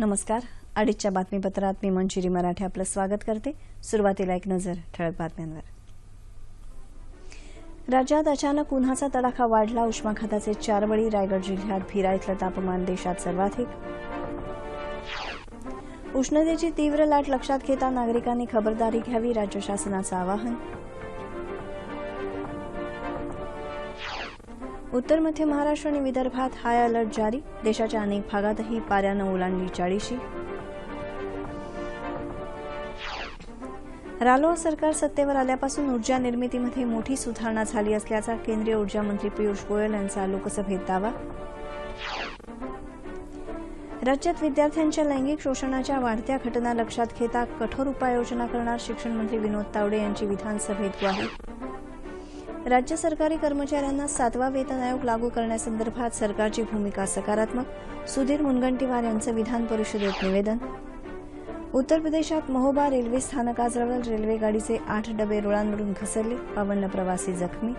नमस्कार. अडीचच्या बातमीपत्रात मी मंजिरी मराठे आपलं स्वागत करते. सुरुवातीला एक नजर ठळक बातम्यांवर. राज्यात अचानक उन्हाचा तडाखा वाढला. उष्माघाताचे चार बळी रायगड जिल्ह्यात भिरा इथलं तापमान देशात सर्वाधिक. उष्णतेची तीव्र लाट लक्षात घेता नागरिकांनी खबरदारी घ्यावी राज्य शासनाचं आवाहन. उत्तर मध्य महाराष्ट्र आणि विदर्भात हाय अलर्ट जारी. देशाच्या अनेक भागातही पाऱ्यानं ओलांडली चाळीशी. रालोआ सरकार सत्तेवर आल्यापासून ऊर्जा निर्मितीमध्ये मोठी सुधारणा झाली असल्याचा केंद्रीय ऊर्जा मंत्री पियुष गोयल यांचा लोकसभेत दावा. राज्यात विद्यार्थ्यांच्या लैंगिक शोषणाच्या वाढत्या घटना लक्षात घेता कठोर उपाययोजना करणार शिक्षण मंत्री विनोद तावडे यांची विधानसभेत ग्वाही. राज्य सरकारी कर्मचाऱ्यांना सातवा वेतन आयोग लागू करण्यासंदर्भात सरकारची भूमिका सकारात्मक. सुधीर मुनगंटीवार यांचं विधान परिषदेत निवेदन. उत्तर प्रदेशात महोबा रेल्वे स्थानकाजवळ रेल्वे गाडीचे आठ डबे रुळांवरून घसरले बावन्न प्रवासी जखमी.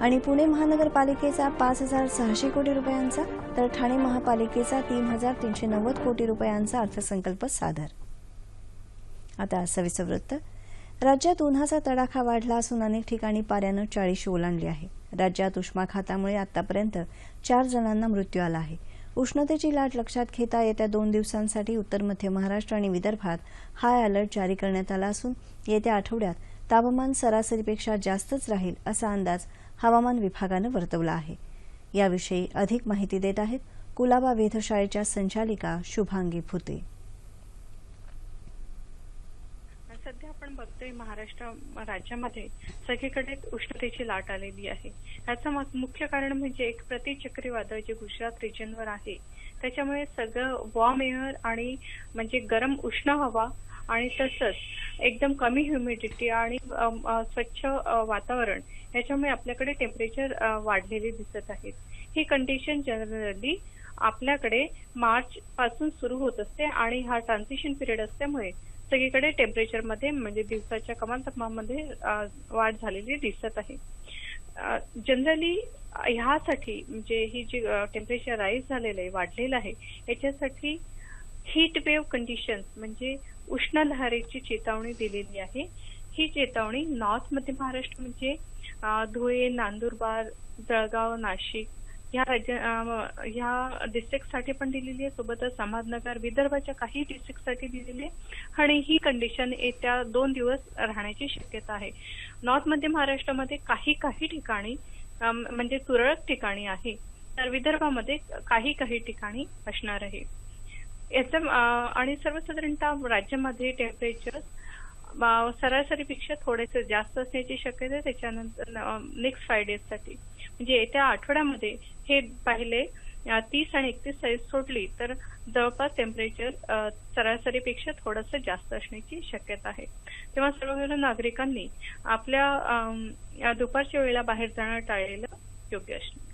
आणि पुणे महानगरपालिकेचा पाच हजार सहाशे कोटी रुपयांचा तर ठाणे महापालिकेचा तीन हजार तीनशे नव्वद कोटी रुपयांचा अर्थसंकल्प सादर. आता सविस्तर वृत्त. राज्यात उन्हाचा तडाखा वाढला असून अनेक ठिकाणी पाऱ्यानं चाळीशी ओलांडली आहे. राज्यात उष्माघातामुळे आतापर्यंत चार जणांना मृत्यू आला आहे. उष्णतेची लाट लक्षात घेता येत्या दोन दिवसांसाठी उत्तर मध्य महाराष्ट्र आणि विदर्भात हाय अलर्ट जारी करण्यात आला असून येत्या आठवड्यात तापमान सरासरीपेक्षा जास्तच राहील असा अंदाज हवामान विभागानं वर्तवला आहे. याविषयी अधिक माहिती देत आहेत कुलाबा वेधशाळेच्या संचालिका शुभांगी भुते सध्या आपण बघतोय महाराष्ट्र राज्यामध्ये सगळीकडे उष्णतेची लाट आलेली आहे. याचं मुख्य कारण म्हणजे एक प्रतिचक्रीवादळ जे गुजरात रिजनवर आहे त्याच्यामुळे सगळं वॉर्म एअर आणि म्हणजे गरम उष्ण हवा आणि तसंच एकदम कमी ह्युमिडिटी आणि स्वच्छ वातावरण याच्यामुळे आपल्याकडे टेम्परेचर वाढलेले दिसत आहेत. ही कंडिशन जनरली आपल्याकडे मार्च पासून सुरू होत असते आणि हा ट्रान्झिशन पिरियड असल्यामुळे सगळीकडे टेम्परेचरमध्ये म्हणजे दिवसाच्या कमाल तापमानामध्ये वाढ झालेली दिसत आहे. जनरली ह्यासाठी म्हणजे ही जी टेम्परेचर राईज झालेलं आहे वाढलेलं आहे याच्यासाठी हीट वेव्ह कंडिशन्स म्हणजे उष्ण लहरीची चेतावणी दिलेली आहे. ही चेतावणी नॉर्थ मध्य महाराष्ट्र म्हणजे धुळे नांदुरबार जळगाव नाशिक ह्या राज्य ह्या डिस्ट्रिक्टसाठी पण दिलेली आहे. सोबतच अहमदनगर विदर्भाच्या काही डिस्ट्रिक्टसाठी दिलेली आहे. आणि ही कंडिशन येत्या दोन दिवस राहण्याची शक्यता आहे. नॉर्थ मध्य महाराष्ट्रामध्ये काही काही ठिकाणी म्हणजे तुरळक ठिकाणी आहे. तर विदर्भामध्ये काही काही ठिकाणी असणार आहे. याचं आणि सर्वसाधारणतः राज्यामध्ये टेम्परेचर सरासरीपेक्षा थोडेसे जास्त असण्याची शक्यता आहे. त्याच्यानंतर नेक्स्ट फाय डेजसाठी म्हणजे येत्या आठवड्यामध्ये हे पाहिले तीस आणि एकतीस साईज सोडली तर जवळपास टेम्परेचर सरासरीपेक्षा थोडंसं जास्त असण्याची शक्यता आहे. तेव्हा सर्व नागरिकांनी आपल्या दुपारच्या वेळेला बाहेर जाणं टाळलेलं योग्य असणार.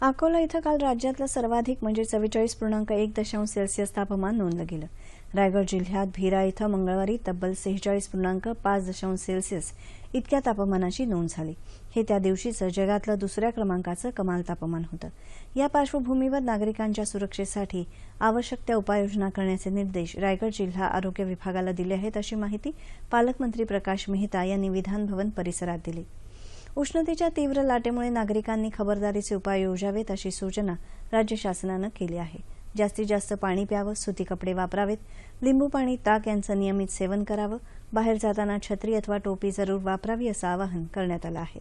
अकोला इथं काल राज्यातलं सर्वाधिक म्हणजे चव्वेचाळीस पूर्णांक एक दशांश सेल्सिअस तापमान नोंदलं गेलं. रायगड जिल्ह्यात भिरा इथं मंगळवारी तब्बल सेहेचाळीस पूर्णांक पाच दशांश सेल्सिअस इतक्या तापमानाची नोंद झाली. हे त्या दिवशीचं जगातलं दुसऱ्या क्रमांकाचं कमाल तापमान होतं. या पार्श्वभूमीवर नागरिकांच्या सुरक्षेसाठी आवश्यक त्या उपाययोजना करण्याचे निर्देश रायगड जिल्हा आरोग्य विभागाला दिले आहेत अशी माहिती पालकमंत्री प्रकाश मेहता यांनी विधानभवन परिसरात दिली. उष्णतेच्या तीव्र लाटेमुळे नागरिकांनी खबरदारीचे उपाय योजावेत अशी सूचना राज्य शासनानं केली आहे. जास्तीत जास्त पाणी प्यावं सुती कपडे वापरावेत. लिंबू पाणी ताक यांचं नियमित सेवन करावं. बाहेर जाताना छत्री अथवा टोपी जरूर वापरावी असं आवाहन करण्यात आलं आहे.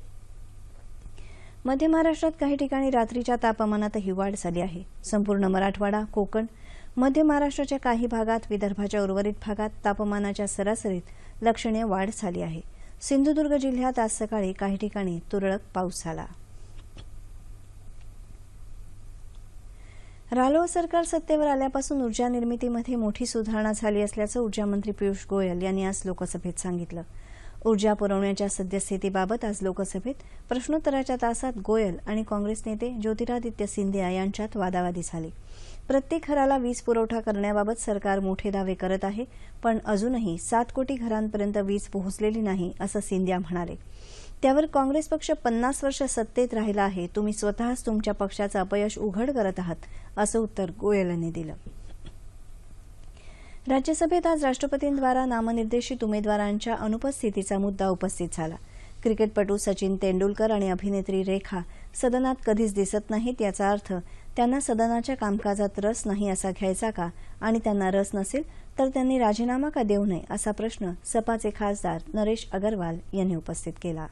मध्य महाराष्ट्रात काही ठिकाणी रात्रीच्या तापमानातही वाढ झाली आहे. संपूर्ण मराठवाडा कोकण मध्य महाराष्ट्राच्या काही भागात विदर्भाच्या उर्वरित भागात तापमानाच्या सरासरीत लक्षणीय वाढ झाली आहे. सिंधुदुर्ग जिल्ह्यात आज सकाळी काही ठिकाणी तुरळक पाऊस झाला. रालोआ सरकार सत्तेवर आल्यापासून ऊर्जा निर्मितीमध्ये मोठी सुधारणा झाली असल्याचं ऊर्जामंत्री पियुष गोयल यांनी आज लोकसभेत सांगितलं. ऊर्जा पुरवण्याच्या सद्यस्थितीबाबत आज लोकसभेत प्रश्नोत्तराच्या तासात गोयल आणि काँग्रेस नेते ज्योतिरादित्य सिंधिया यांच्यात वादावादी झाली. प्रत्येक घराला वीज पुरवठा करण्याबाबत सरकार मोठे दावे करत आहे पण अजूनही सात कोटी घरांपर्यंत वीज पोहोचलेली नाही असं सिंधिया म्हणाले. त्यावर काँग्रेस पक्ष पन्नास वर्ष सत्तेत राहिला आहे. तुम्ही स्वतःच तुमच्या पक्षाचं अपयश उघड करत आहात असं उत्तर गोयल यांनी दिलं. राज्यसभेत आज राष्ट्रपतींद्वारा नामनिर्देशित उमेदवारांच्या अनुपस्थितीचा मुद्दा उपस्थित झाला. क्रिकेटपटू सचिन तेंडुलकर आणि अभिनेत्री रेखा सदनात कधीच दिसत नाहीत याचा अर्थ त्यांना सदनाच्या कामकाजात रस नाही असा घ्यायचा का? आणि त्यांना रस नसेल तर त्यांनी राजीनामा का देऊ नये? असा प्रश्न सपाचे खासदार नरेश अगरवाल यांनी उपस्थित केला.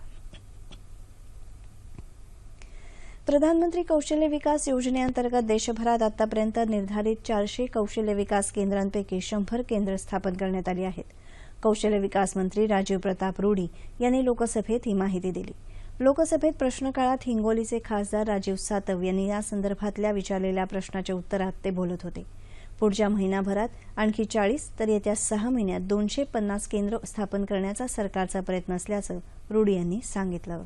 प्रधानमंत्री कौशल्य विकास योजनेअंतर्गत देशभरात आतापर्यंत निर्धारित चारशे कौशल्य विकास केंद्रांपैकी शंभर केंद्र स्थापन करण्यात आली आहेत. कौशल्य विकास मंत्री राजीव प्रताप रूडी यांनी लोकसभेत ही माहिती दिली. लोकसभेत प्रश्नकाळात हिंगोलीचे खासदार राजीव सातव यांनी या संदर्भातल्या विचारलेल्या प्रश्नाच्या उत्तरात ते बोलत होते. पुढच्या महिनाभरात आणखी चाळीस तर येत्या सहा महिन्यात दोनशे पन्नास केंद्र स्थापन करण्याचा सरकारचा प्रयत्न असल्याचं रूडी यांनी सांगितलं.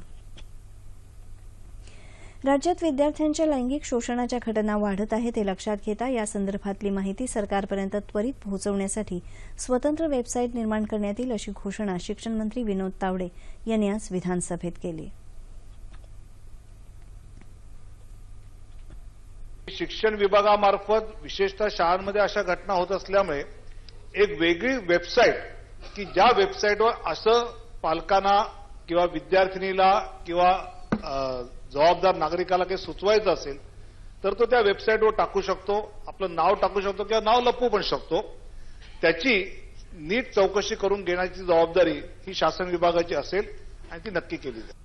राज्यात विद्यार्थ्यांच्या लैंगिक शोषणाच्या घटना वाढत आहेत हे लक्षात घेता या संदर्भातली माहिती सरकारपर्यंत त्वरित पोहोचवण्यासाठी स्वतंत्र वेबसाईट निर्माण करण्यात येईल अशी घोषणा शिक्षण मंत्री विनोद तावडे यांनी आज विधानसभेत केली. शिक्षण विभागामार्फत विशेषतः शाळांमध्ये अशा घटना होत असल्यामुळे एक वेगळी वेबसाईट की ज्या वेबसाईटवर असं पालकांना किंवा विद्यार्थिनीला किंवा जबाबदार नागरिकाला काही सुचवायचं असेल तर तो त्या वेबसाईटवर टाकू शकतो आपलं नाव टाकू शकतो किंवा नाव लपवू पण शकतो. त्याची नीट चौकशी करून घेण्याची जबाबदारी ही शासन विभागाची असेल आणि ती नक्की केली जाईल.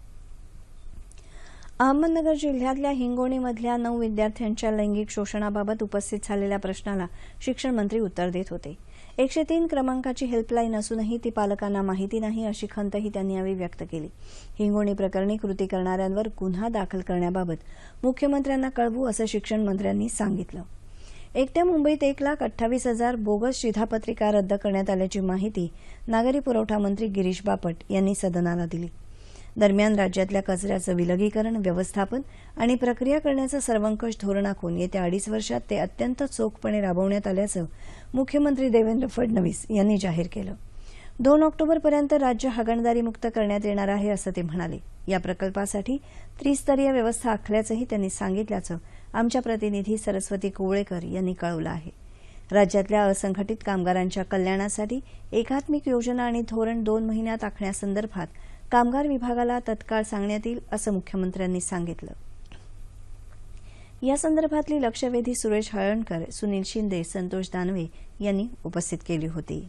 अहमदनगर जिल्ह्यातल्या हिंगोणीमधल्या नऊ विद्यार्थ्यांच्या लैंगिक शोषणाबाबत उपस्थित झालेल्या प्रश्नाला शिक्षण मंत्री उत्तर देत होते. एकशे तीन क्रमांकाची हेल्पलाईन असूनही ती पालकांना माहिती नाही अशी खंतही त्यांनी यावेळी व्यक्त केली. हिंगोणी प्रकरणी कृती करणाऱ्यांवर गुन्हा दाखल करण्याबाबत मुख्यमंत्र्यांना कळवू असं शिक्षण मंत्र्यांनी सांगितलं. एकट्या मुंबईत एक लाख अठ्ठावीस हजार बोगस शिधापत्रिका रद्द करण्यात आल्याची माहिती नागरी पुरवठा मंत्री गिरीश बापट यांनी सदनाला दिली. दरम्यान राज्यातल्या कचऱ्याचं विलगीकरण व्यवस्थापन आणि प्रक्रिया करण्याचं सर्वंकष धोरण आखून येत्या अडीच वर्षात ते अत्यंत चोखपणे राबवण्यात आल्याचं मुख्यमंत्री देवेंद्र फडणवीस यांनी जाहीर केलं. दोन ऑक्टोबरपर्यंत राज्य हागणदारीमुक्त करण्यात येणार आहे असं ते म्हणाले. या प्रकल्पासाठी त्रिस्तरीय व्यवस्था आखल्याचंही त्यांनी सांगितल्याचं आमच्या प्रतिनिधी सरस्वती कोवळेकर यांनी कळवलं आहे. राज्यातल्या असंघटित कामगारांच्या कल्याणासाठी एकात्मिक योजना आणि धोरण दोन महिन्यात आखण्यासंदर्भात कामगार विभागाला तत्काळ सांगण्यात येईल असं मुख्यमंत्र्यांनी सांगितलं. या संदर्भातली लक्षवेधी सुरेश हळणकर सुनील शिंदे संतोष दानवे यांनी उपस्थित केली होती.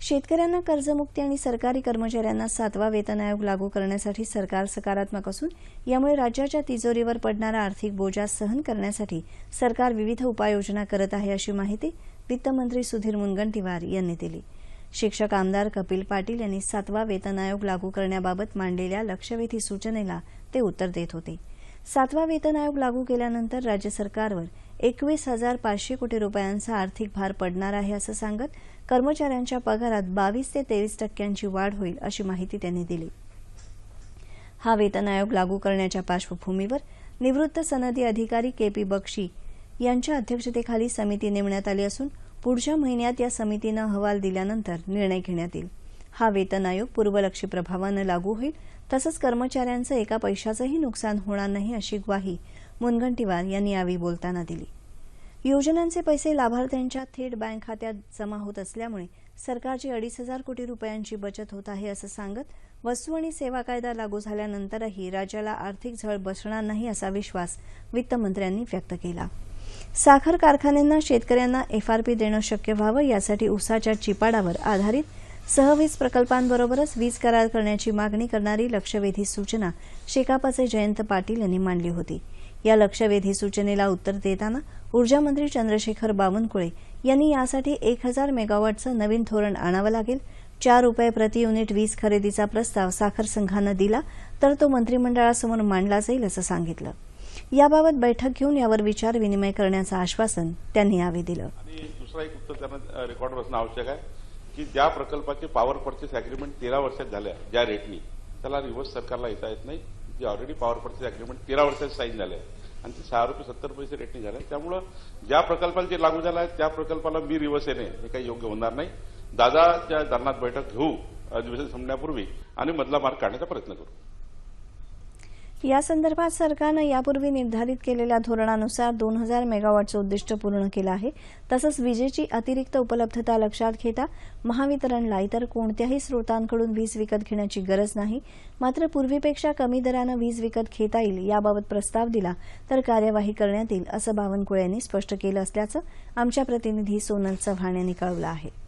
शेतकऱ्यांना कर्जमुक्ती आणि सरकारी कर्मचाऱ्यांना सातवा वेतन आयोग लागू करण्यासाठी सरकार सकारात्मक असून यामुळे राज्याच्या तिजोरीवर पडणारा आर्थिक बोजा सहन करण्यासाठी सरकार विविध उपाययोजना करत आहे अशी माहिती वित्तमंत्री सुधीर मुनगंटीवार यांनी दिली. शिक्षक आमदार कपिल पाटील यांनी सातवा वेतन आयोग लागू करण्याबाबत मांडलेल्या लक्षवेधी सूचनेला ते उत्तर देत होते. सातवा वेतन आयोग लागू केल्यानंतर राज्य सरकारवर एकवीस हजार पाचशे कोटी रुपयांचा आर्थिक भार पडणार आहे असं सांगत कर्मचाऱ्यांच्या पगारात बावीस ते तेवीस टक्क्यांची वाढ होईल अशी माहिती त्यांनी दिली. हा वेतन आयोग लागू करण्याच्या पार्श्वभूमीवर निवृत्त सनदी अधिकारी के पी बक्षी यांच्या अध्यक्षतेखाली समिती नेमण्यात आली असून पुढच्या महिन्यात या समितीनं अहवाल दिल्यानंतर निर्णय घेण्यात येईल. हा वेतन आयोग पूर्वलक्षी प्रभावानं लागू होईल. तसंच कर्मचाऱ्यांचं एका पैशाचंही नुकसान होणार नाही अशी ग्वाही मुनगंटीवार यांनी यावेळी बोलताना दिली. योजनांचे पैसे लाभार्थ्यांच्या थेट बँक खात्यात जमा होत असल्यामुळे सरकारची अडीच हजार कोटी रुपयांची बचत होत आहे असं सांगत वस्तू आणि सेवा कायदा लागू झाल्यानंतरही राज्याला आर्थिक झळ बसणार नाही असा विश्वास वित्तमंत्र्यांनी व्यक्त केला. साखर कारखान्यांना शेतकऱ्यांना एफआरपी देणं शक्य व्हावं यासाठी उसाच्या चिपाडावर आधारित सहवीज प्रकल्पांबरोबरच वीज करार करण्याची मागणी करणारी लक्षवेधी सूचना शेकापचे जयंत पाटील यांनी मांडली होती. या लक्षवेधी सूचनेला उत्तर देताना ऊर्जामंत्री चंद्रशेखर बावनकुळे यांनी यासाठी एक हजार मेगावॉटचं नवीन धोरण आणावं लागेल. चार रुपये प्रति युनिट वीज खरेदीचा प्रस्ताव साखर संघानं दिला तर तो मंत्रिमंडळासमोर मांडला जाईल असं सांगितलं. याबाबत बैठक घेऊन यावर विचार विनिमय करण्याचं आश्वासन त्यांनी यावेळी दिलं. आणि दुसरा एक उत्तर त्यांना रेकॉर्डवर असणं आवश्यक आहे की ज्या प्रकल्पाचे पॉवर पर्चेस अग्रीमेंट तेरा वर्षात झाल्या ज्या रेटनी त्याला रिव्हर्स सरकारला येता येत नाही. जे ऑलरेडी पॉवर पर्चेस अग्रीमेंट तेरा वर्षात साईन झाले आहे. आणि ते सहा रुपये सत्तर पैसे रेटनी झाले त्यामुळं ज्या प्रकल्पाला जे लागू झालं आहे त्या प्रकल्पाला मी रिव्हर्स येणे हे काही योग्य होणार नाही. दादाच्या धरणात बैठक घेऊ अधिवेशन संपण्यापूर्वी आणि मधला मार्ग काढण्याचा प्रयत्न करू. या संदर्भात सरकारनं यापूर्वी निर्धारित केलेल्या धोरणानुसार दोन हजार मेगावॉटचं उद्दिष्ट पूर्ण केलं आहे. तसंच विजेची अतिरिक्त उपलब्धता लक्षात घेता महावितरणला इतर कोणत्याही स्रोतांकडून वीज विकत घेण्याची गरज नाही. मात्र पूर्वीपेक्षा कमी दरानं वीज विकत घेता येईल याबाबत प्रस्ताव दिला तर कार्यवाही करण्यात येईल असं बावनकुळे यांनी स्पष्ट केलं असल्याचं आमच्या प्रतिनिधी सोनल चव्हाण यांनी कळवलं आहे.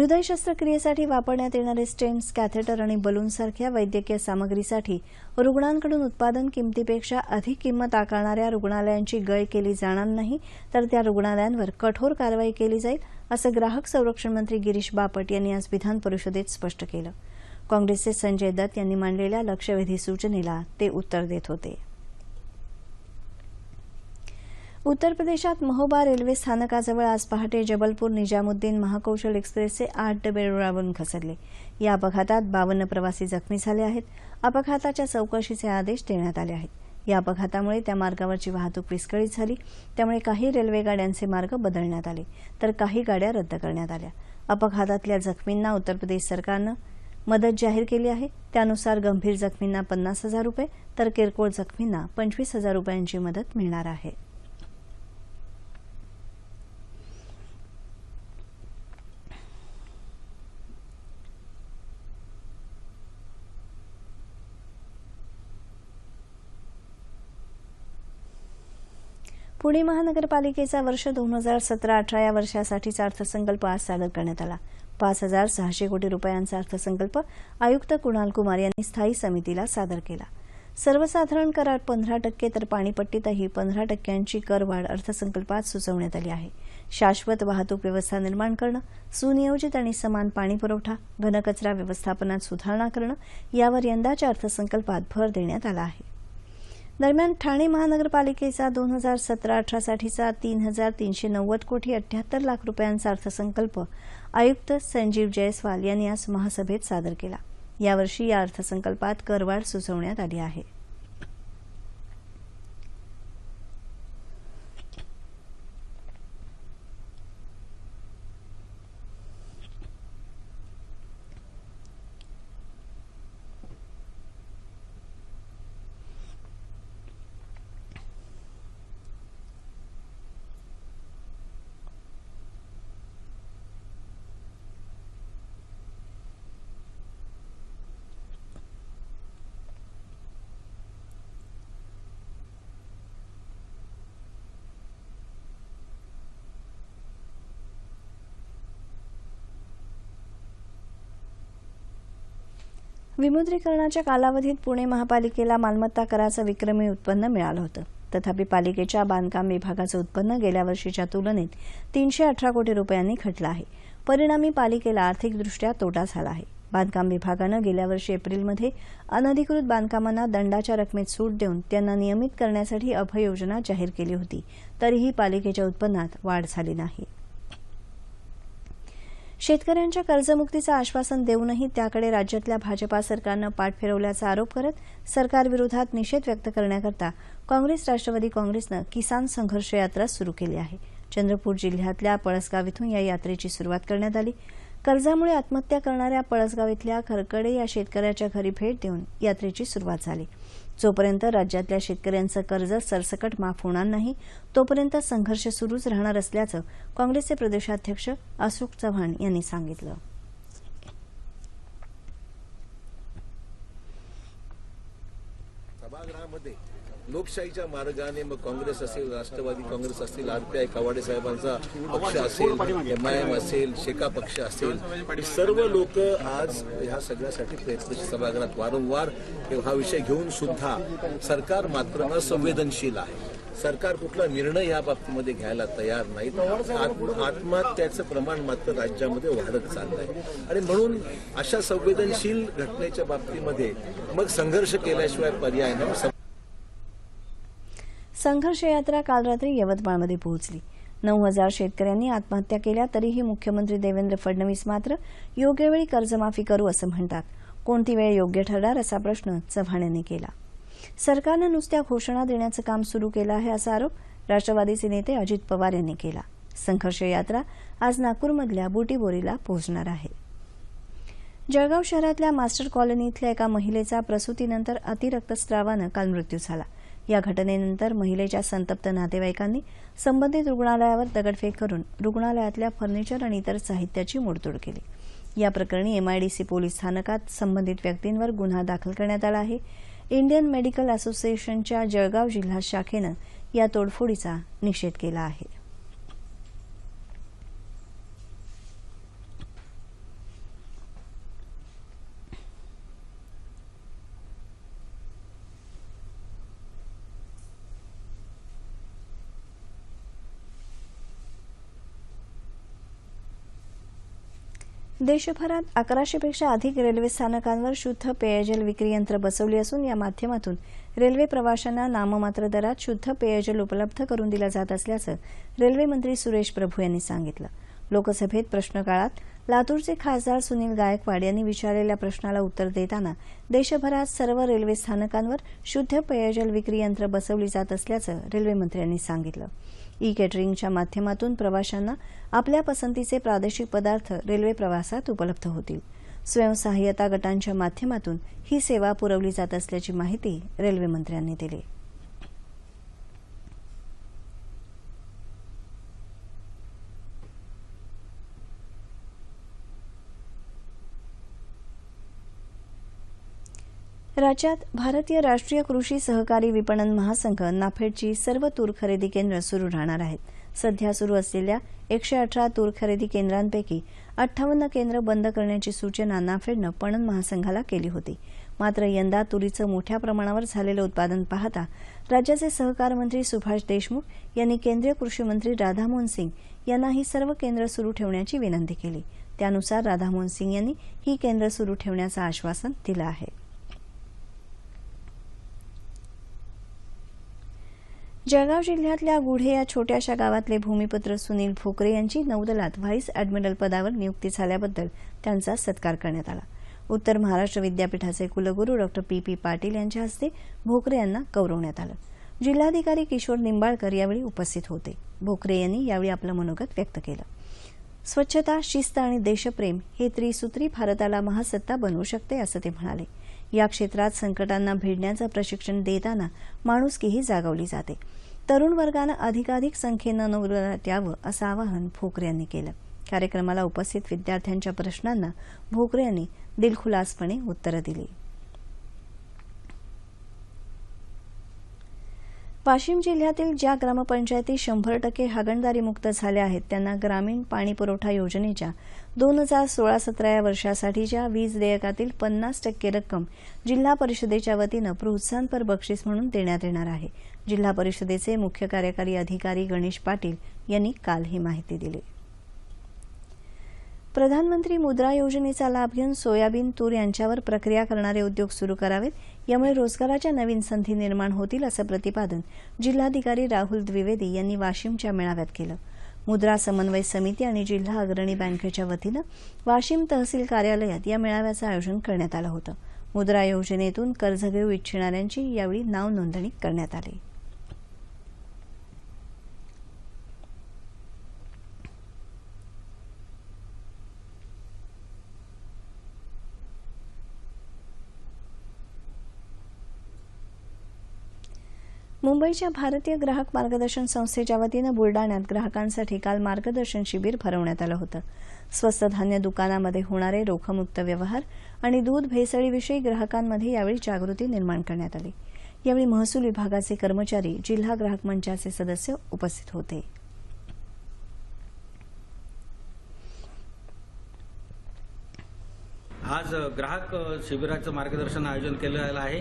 हृदय शस्त्रक्रियेसाठी वापरण्यात येणारे स्टेंट्स कॅथेटर आणि बलूनसारख्या वैद्यकीय सामग्रीसाठी रुग्णांकडून उत्पादन किमतीपेक्षा अधिक किंमत आकारणाऱ्या रुग्णालयांची गय केली जाणार नाही तर त्या रुग्णालयांवर कठोर कारवाई केली जाईल असं ग्राहक संरक्षण मंत्री गिरीश बापट यांनी आज विधान परिषदेत स्पष्ट केलं. काँग्रेसचे संजय दत्त यांनी मांडलेल्या लक्षवेधी सूचनेला ते उत्तर देत होते. उत्तर प्रदेशात महोबा रेल्वे स्थानकाजवळ आज पहाटे जबलपूर निजामुद्दीन महाकौशल एक्सप्रेसचे आठ डबे रुळावरून घसरले. या अपघातात बावन्न प्रवासी जखमी झाले आहेत. अपघाताच्या चौकशीचे आदेश देण्यात आले आहेत. या अपघातामुळे त्या मार्गावरची वाहतूक विस्कळीत झाली. त्यामुळे काही रेल्वे गाड्यांचे मार्ग बदलण्यात आले. तर काही गाड्या रद्द करण्यात आल्या. अपघातातल्या जखमींना उत्तर प्रदेश सरकारनं मदत जाहीर केली आहे. त्यानुसार गंभीर जखमींना पन्नास हजार रुपये तर किरकोळ जखमींना पंचवीस हजार रुपयांची मदत मिळणार आहे. पुणे महानगरपालिकेचा वर्ष दोन हजार सतरा अठरा या वर्षासाठीचा अर्थसंकल्प आज सादर करण्यात आला. पाच हजार सहाशे कोटी रुपयांचा अर्थसंकल्प आयुक्त कुणाल कुमार यांनी स्थायी समितीला सादर केला. सर्वसाधारण करात पंधरा टक्के तर पाणीपट्टीतही पंधरा टक्क्यांची करवाढ अर्थसंकल्पात सुचवण्यात आली आहे. शाश्वत वाहतूक व्यवस्था निर्माण करणं सुनियोजित आणि समान पाणी पुरवठा घनकचरा व्यवस्थापनात सुधारणा करणं यावर यंदाच्या अर्थसंकल्पात भर देण्यात आला आहे. दरम्यान ठाणे महानगरपालिकेचा दोन हजार सतरा अठरासाठीचा तीन हजार तीनशे नव्वद कोटी अठ्याहत्तर लाख रुपयांचा अर्थसंकल्प आयुक्त संजीव जयस्वाल यांनी आज महासभेत सादर केला. यावर्षी या अर्थसंकल्पात करवाढ सुचवण्यात आली आहे. विमुद्रीकरणाच्या कालावधीत पुणे महापालिकेला मालमत्ता कराचं विक्रमी उत्पन्न मिळालं होतं. तथापि पालिकेच्या बांधकाम विभागाचं उत्पन्न गेल्या वर्षीच्या तुलनेत तीनशे अठरा कोटी रुपयांनी घटलं आहे. परिणामी पालिकेला आर्थिकदृष्ट्या तोटा झाला आहे. बांधकाम विभागानं गेल्या वर्षी एप्रिलमध्ये अनधिकृत बांधकामांना दंडाच्या रकमेत सूट देऊन त्यांना नियमित करण्यासाठी अभययोजना जाहीर केली होती. तरीही पालिकेच्या उत्पन्नात वाढ झाली नाही. शेतकऱ्यांच्या कर्जमुक्तीचं आश्वासन देऊनही त्याकडे राज्यातल्या भाजपा सरकारनं पाठ फिरवल्याचा आरोप करत सरकारविरोधात निषेध व्यक्त करण्याकरता काँग्रेस राष्ट्रवादी काँग्रेसनं किसान संघर्ष यात्रा सुरू केली आहे. चंद्रपूर जिल्ह्यातल्या पळसगाव इथून या यात्रेची सुरुवात करण्यात आली. कर्जामुळे आत्महत्या करणाऱ्या पळसगाव इथल्या खरकडे या शेतकऱ्याच्या घरी भेट देऊन यात्रेची सुरुवात झाली. जोपर्यंत राज्यातल्या शेतकऱ्यांचं कर्ज सरसकट माफ होणार नाही तोपर्यंत संघर्ष सुरूच राहणार असल्याचं काँग्रेसचे प्रदेशाध्यक्ष अशोक चव्हाण यांनी सांगितलं. लोकशाहीच्या मार्गाने मग काँग्रेस असेल राष्ट्रवादी काँग्रेस असेल आरपीआय कवाडे साहेबांचा पक्ष असेल एमआयएम असेल शेका पक्ष असेल सर्व लोक आज ह्या सगळ्यासाठी प्रयत्नशील सभागृहात वारंवार हा विषय घेऊन सुद्धा सरकार मात्र असंवेदनशील आहे. सरकार कुठला निर्णय या बाबतीमध्ये घ्यायला तयार नाही आत्म- आत्महत्याचं प्रमाण मात्र राज्यामध्ये वाढत चाललंय. आणि म्हणून अशा संवेदनशील घटनेच्या बाबतीमध्ये मग संघर्ष केल्याशिवाय पर्याय नाही. संघर्ष यात्रा काल रात्री यवतमाळमध्ये पोहोचली. नऊ हजार शेतकऱ्यांनी आत्महत्या केल्या तरीही मुख्यमंत्री देवेंद्र फडणवीस मात्र योग्य वेळी कर्जमाफी करू असं म्हणतात. कोणती वेळ योग्य ठरणार असा प्रश्न चव्हाण यांनी केला. सरकारनं नुसत्या घोषणा देण्याचं काम सुरू केलं आहे असा आरोप राष्ट्रवादीचे नेते अजित पवार यांनी केला. संघर्ष यात्रा आज नागपूरमधल्या बुटीबोरीला पोहोचणार आहे. जळगाव शहरातल्या मास्टर कॉलनी इथल्या एका महिलेचा प्रसूतीनंतर अतिरक्तस्रावानं काल मृत्यू झाला. या घटनेनंतर महिलेच्या संतप्त नातेवाईकांनी संबंधित रुग्णालयावर दगडफेक करून रुग्णालयातल्या फर्निचर आणि इतर साहित्याची मोडतोड केली. या प्रकरणी एमआयडीसी पोलीस स्थानकात संबंधित व्यक्तींवर गुन्हा दाखल करण्यात आला आहे. इंडियन मेडिकल असोसिएशनच्या जळगाव जिल्हा शाखेनं या तोडफोडीचा निषेध केला आहे. देशभरात अकराशेपेक्षा अधिक रेल्वे स्थानकांवर शुद्ध पेयजल विक्री यंत्र बसवली असून या माध्यमातून रेल्वे प्रवाशांना नाममात्र दरात शुद्ध पेयजल उपलब्ध करून दिलं जात असल्याचं रेल्वे मंत्री सुरेश प्रभू यांनी सांगितलं. लोकसभेत प्रश्नकाळात लातूरचे खासदार सुनील गायकवाड यांनी विचारलेल्या प्रश्नाला उत्तर देताना देशभरात सर्व रेल्वे स्थानकांवर शुद्ध पेयजल विक्री यंत्र बसवली जात असल्याचं रेल्वेमंत्र्यांनी सांगितलं. ई केटरिंगच्या माध्यमातून प्रवाशांना आपल्या पसंतीचे प्रादेशिक पदार्थ रेल्वे प्रवासात उपलब्ध होतील. स्वयंसहाय्यता गटांच्या माध्यमातून ही सेवा पुरवली जात असल्याची माहिती रेल्वेमंत्र्यांनी दिली. राज्यात भारतीय राष्ट्रीय कृषी सहकारी विपणन महासंघ नाफेडची सर्व तूर खरेदी केंद्र सुरू राहणार आहेत. सध्या सुरू असलेल्या एकशे अठरा तूर खरेदी केंद्रांपैकी अठ्ठावन्न केंद्र बंद करण्याची सूचना नाफेडनं पणन महासंघाला केली होती. मात्र यंदा तुरीचं मोठ्या प्रमाणावर झालेलं उत्पादन पाहता राज्याचे सहकार मंत्री सुभाष देशमुख यांनी केंद्रीय कृषी मंत्री राधामोहन सिंग यांना ही सर्व केंद्र सुरू ठेवण्याची विनंती केली. त्यानुसार राधामोहन सिंग यांनी ही केंद्र सुरू ठेवण्याचं आश्वासन दिलं आहे. जळगाव जिल्ह्यातल्या गुढे या छोट्याशा गावातले भूमिपुत्र सुनील भोकरे यांची नौदलात व्हाईस अॅडमिरल पदावर नियुक्ती झाल्याबद्दल त्यांचा सत्कार करण्यात आला. उत्तर महाराष्ट्र विद्यापीठाचे कुलगुरू डॉक्टर पी पी पाटील यांच्या हस्ते भोकरे यांना गौरवण्यात आलं. जिल्हाधिकारी किशोर निंबाळकर यावेळी उपस्थित होते. भोकरे यांनी यावेळी आपलं मनोगत व्यक्त केलं. स्वच्छता शिस्त आणि देशप्रेम हे त्रिसूत्री भारताला महासत्ता बनवू शकते असं ते म्हणाले. या क्षेत्रात संकटांना भिडण्याचं प्रशिक्षण देताना माणुसकीही जागवली जाते. तरुण वर्गानं अधिकाधिक संख्येनं नवदलात यावं असं आवाहन भोकरे यांनी केलं. कार्यक्रमाला उपस्थित विद्यार्थ्यांच्या प्रश्नांना भोकरे यांनी दिलखुलासपणे उत्तरं दिली. वाशिम जिल्ह्यातील ज्या ग्रामपंचायती शंभर टक्के हागणदारी मुक्त झाल्या आहेत त्यांना ग्रामीण पाणी पुरवठा योजनेच्या दोन हजार सोळा सतरा या वर्षासाठीच्या वीज देयकातील पन्नास टक्के रक्कम जिल्हा परिषदेच्या वतीनं प्रोत्साहनपर बक्षीस म्हणून देण्यात येणार आहे. जिल्हा परिषदेचे मुख्य कार्यकारी अधिकारी गणेश पाटील यांनी काल ही माहिती दिली. प्रधानमंत्री मुद्रा योजनेचा लाभ घेऊन सोयाबीन तूर यांच्यावर प्रक्रिया करणारे उद्योग सुरू करावेत. यामुळे रोजगाराच्या नवीन संधी निर्माण होतील असं प्रतिपादन जिल्हाधिकारी राहुल द्विवेदी यांनी वाशिमच्या मेळाव्यात केलं. मुद्रा समन्वय समिती आणि जिल्हा अग्रणी बँकेच्या वतीनं वाशिम तहसील कार्यालयात या मेळाव्याचं आयोजन करण्यात आलं होतं. मुद्रा योजनेतून कर्ज घेऊ इच्छिणाऱ्यांची यावेळी नाव नोंदणी करण्यात आली. मुंबईच्या भारतीय ग्राहक मार्गदर्शन संस्थेच्या वतीनं बुलडाण्यात ग्राहकांसाठी काल मार्गदर्शन शिबिर भरवण्यात आलं होतं. स्वस्त धान्य दुकानामध्ये होणारे रोखमुक्त व्यवहार आणि दूध भेसळीविषयी ग्राहकांमध्ये यावेळी जागृती निर्माण करण्यात आली. यावेळी महसूल विभागाचे कर्मचारी जिल्हा ग्राहक मंचाचे सदस्य उपस्थित होते. आज ग्राहक शिबिराचं मार्गदर्शन आयोजन केलेलं आहे.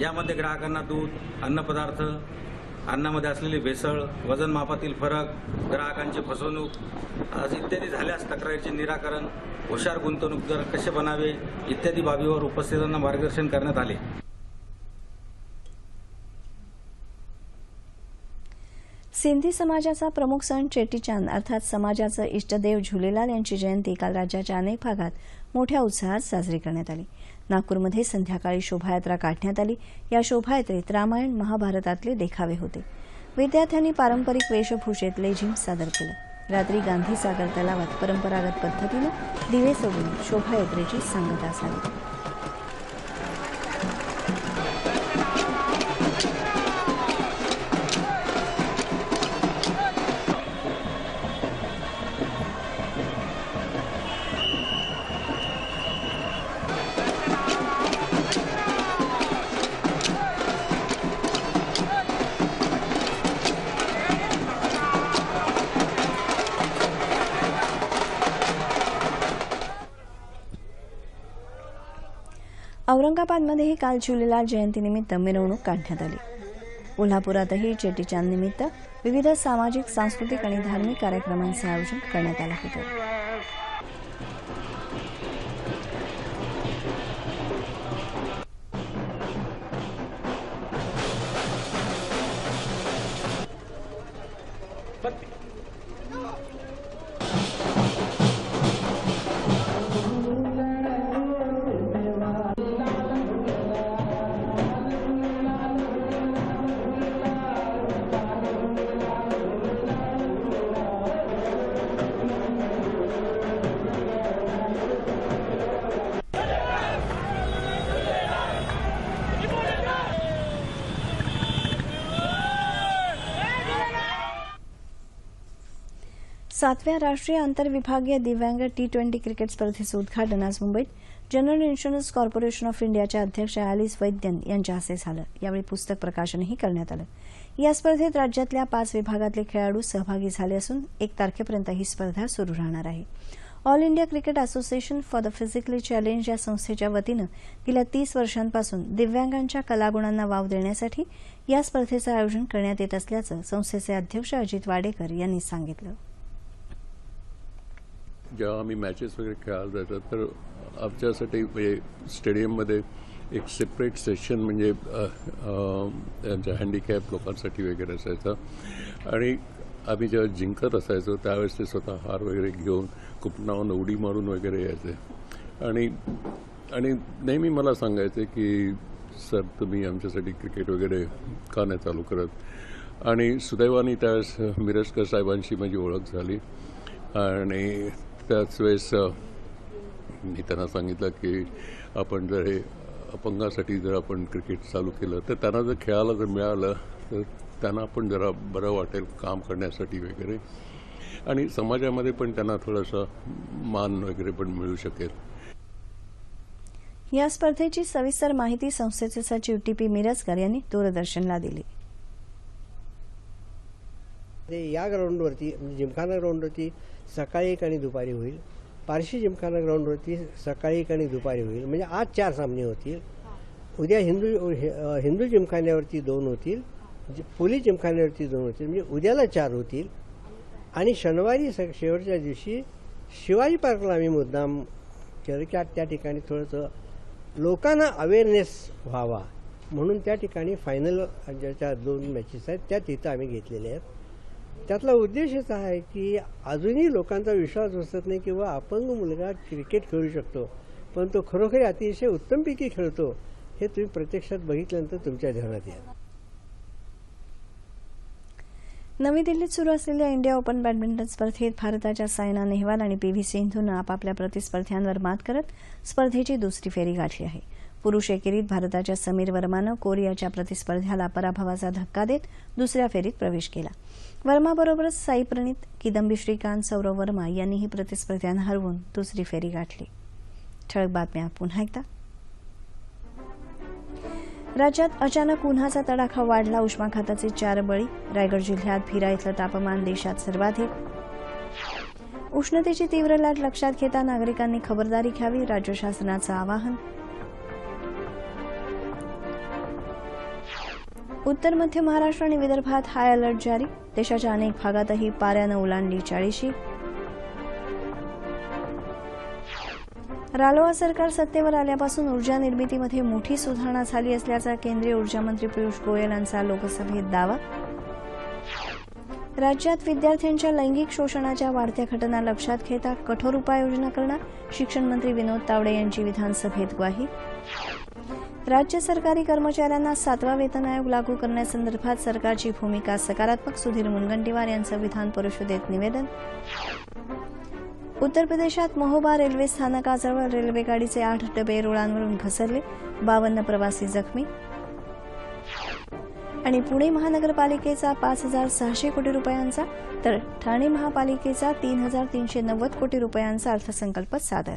यामध्ये ग्राहकांना दूध अन्नपदार्थ अन्नामध्ये असलेली भेसळ वजन मापातील फरक ग्राहकांची फसवणूक आज इत्यादी झाल्यास तक्रारीचे निराकरण हुशार गुंतवणूकदार कसे बनावे इत्यादी बाबीवर उपस्थितांना मार्गदर्शन करण्यात आले. सिंधी समाजाचा प्रमुख सण चेटीचांद अर्थात समाजाचं इष्टदेव झुलेलाल यांची जयंती काल राज्याच्या अनेक भागात मोठ्या उत्साहात साजरी करण्यात आली. नागपूरमध्ये संध्याकाळी शोभायात्रा काढण्यात आली. या शोभायात्रेत रामायण महाभारतातले देखावे होते. विद्यार्थ्यांनी पारंपरिक वेशभूषेतले लेझिम सादर केलं. रात्री गांधी सागर तलावात परंपरागत पद्धतीनं दिवे सोडून शोभायात्रेची सांगता झाली औरंगाबादमध्येही काल झुलेलाल जयंतीनिमित्त मिरवणूक काढण्यात आली. कोल्हापुरातही चेटीचांद निमित्त विविध सामाजिक सांस्कृतिक आणि धार्मिक कार्यक्रमांचं आयोजन करण्यात आलं होतं. सातव्या राष्ट्रीय आंतरविभागीय दिव्यांग टी ट्वेंटी क्रिकेट स्पर्धेचं उद्घाटन आज मुंबईत जनरल इन्शुरन्स कॉर्पोरेशन ऑफ इंडियाच्या अध्यक्ष अॅलिस वैद्यन यांच्या हस्ते झालं. यावेळी पुस्तक प्रकाशनही करण्यात आलं. या स्पर्धेत राज्यातल्या पाच विभागातले खेळाडू सहभागी झाले असून एक तारखेपर्यंत ही स्पर्धा सुरू राहणार आहे. All India cricket association for the physically challenge या संस्थेच्या वतीनं गेल्या तीस वर्षांपासून दिव्यांगांच्या कलागुणांना वाव देण्यासाठी या स्पर्धेचं आयोजन करण्यात येत असल्याचं संस्थेचे अध्यक्ष अजित वाडेकर यांनी सांगितलं. जेव्हा आम्ही मॅचेस वगैरे खेळायला जायचो तर आमच्यासाठी म्हणजे स्टेडियममध्ये एक सेपरेट सेशन म्हणजे अ, त्यांच्या हँडिकॅप लोकांसाठी वगैरे असायचं. आणि आम्ही जेव्हा जिंकत असायचो त्यावेळेस ते स्वतः हार वगैरे घेऊन कुपनावून उडी मारून वगैरे यायचे. आणि आणि नेहमी मला सांगायचे की सर तुम्ही आमच्यासाठी क्रिकेट वगैरे का नाही चालू करत? आणि सुदैवाने त्यावेळेस मिरजकर साहेबांशी माझी ओळख झाली. आणि त्याच वेळेस मी त्यांना सांगितलं की आपण जर हे अपंगासाठी जर आपण क्रिकेट चालू केलं तर त्यांना जर खेळायला जर मिळालं तर त्यांना पण जरा बरं वाटेल काम करण्यासाठी वगैरे. आणि समाजामध्ये पण त्यांना थोडासा मान वगैरे पण मिळू शकेल. या स्पर्धेची सविस्तर माहिती संस्थेचे सचिव टी पी मिरजकर यांनी दूरदर्शनला दिली. ते या ग्राउंडवरती म्हणजे जिमखाना ग्राउंडवरती सकाळी एक आणि दुपारी होईल. पारशी जिमखाना ग्राउंडवरती सकाळी एक आणि दुपारी होईल. म्हणजे आज चार सामने होतील. उद्या हिंदू हे- हिंदू जिमखान्यावरती दोन होतील. पोलीस जिमखान्यावरती दोन होतील. म्हणजे उद्याला चार होतील. आणि शनिवारी स शेवटच्या दिवशी शिवाजी पार्कला आम्ही मुद्दाम केलं की त्या ठिकाणी थोडंसं लोकांना अवेअरनेस व्हावा. म्हणून त्या ठिकाणी फायनल ज्याच्या दोन मॅचेस आहेत त्या तिथं आम्ही घेतलेल्या आहेत. त्यातला उद्देश असा आहे की अजूनही लोकांचा विश्वास बसत नाही किंवा अपंग मुलगा क्रिकेट खेळू शकतो पण तो खरोखर अतिशय उत्तमपैकी खेळतो हे तुम्ही प्रत्यक्षात बघितल्यानंतर तुमच्या ध्यानात या नवी दिल्लीत सुरू असलेल्या इंडिया ओपन बॅडमिंटन स्पर्धेत भारताच्या सायना नेहवाल आणि पी व्ही सिंधूनं आपापल्या प्रतिस्पर्ध्यांवर मात करत स्पर्धेची दुसरी फेरी गाठली आहे. पुरुष एकेरीत भारताच्या समीर वर्मानं कोरियाच्या प्रतिस्पर्ध्याला पराभवाचा धक्का देत दुसऱ्या फेरीत प्रवेश केला. वर्माबरोबरच साई प्रणित किदंबी श्रीकांत सौरव वर्मा यांनीही प्रतिस्पर्ध्यांना हरवून दुसरी फेरी गाठली. ठळक बातम्या पुन्हा एकदा. राज्यात अचानक उन्हाचा तडाखा वाढला. उष्माघाताचे चार बळी. रायगड जिल्ह्यात भिरा इथलं तापमान देशात सर्वाधिक. उष्णतेची तीव्र लाट लक्षात घेता नागरिकांनी खबरदारी घ्यावी राज्य शासनाचं आवाहन. उत्तर मध्य महाराष्ट्र आणि विदर्भात हाय अलर्ट जारी. देशाच्या अनेक भागातही पाऱ्यानं ओलांडली चाळीशी. रालोआ सरकार सत्तेवर आल्यापासून ऊर्जा निर्मितीमध्ये मोठी सुधारणा झाली असल्याचा केंद्रीय ऊर्जा मंत्री पियुष गोयल यांचा लोकसभेत दावा. राज्यात विद्यार्थ्यांच्या लैंगिक शोषणाच्या वाढत्या घटना लक्षात घेता कठोर उपाययोजना करणार शिक्षण मंत्री विनोद तावडे यांची विधानसभेत ग्वाही. राज्य सरकारी कर्मचाऱ्यांना सातवा वेतन आयोग लागू करण्यासंदर्भात सरकारची भूमिका सकारात्मक सुधीर मुनगंटीवार यांचं विधान परिषदेत निवेदन. उत्तर प्रदेशात महोबा रेल्वे स्थानकाजवळ रेल्वेगाडीचे आठ डबे रुळांवरून घसरले बावन्न प्रवासी जखमी. आणि पुणे महानगरपालिकेचा पाच हजार सहाशे कोटी रुपयांचा तर ठाणे महापालिकेचा तीन हजार तीनशे नव्वद कोटी रुपयांचा अर्थसंकल्प सादर.